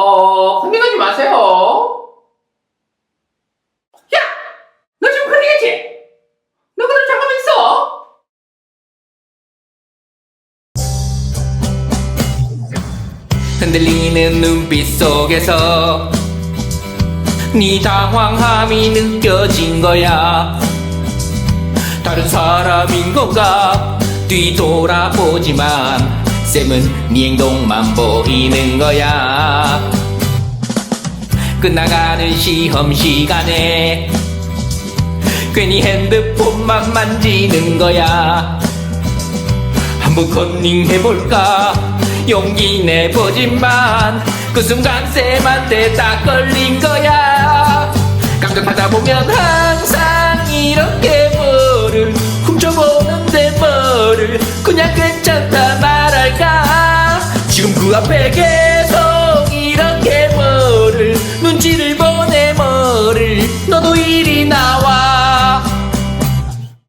어, 컨닝하지 마세요. 야! 너 지금 컨닝했지? 너 그럼 잠깐만 있어. 흔들리는 눈빛 속에서 네 당황함이 느껴진 거야 다른 사람인 건가 뒤돌아보지만 쌤은 네 행동만 보이는 거야. 끝나가는 시험 시간에 괜히 핸드폰만 만지는 거야. 한번 컨닝 해볼까? 용기 내보지만 그 순간 쌤한테 딱 걸린 거야. 깜짝하다 보면 항상 이렇게 뭐를 훔쳐보는데 뭐를 그냥 괜찮다 말 할까? 지금 그 앞에 계속 이렇게 뭐를 눈치를 보내 뭐를. 너도 이리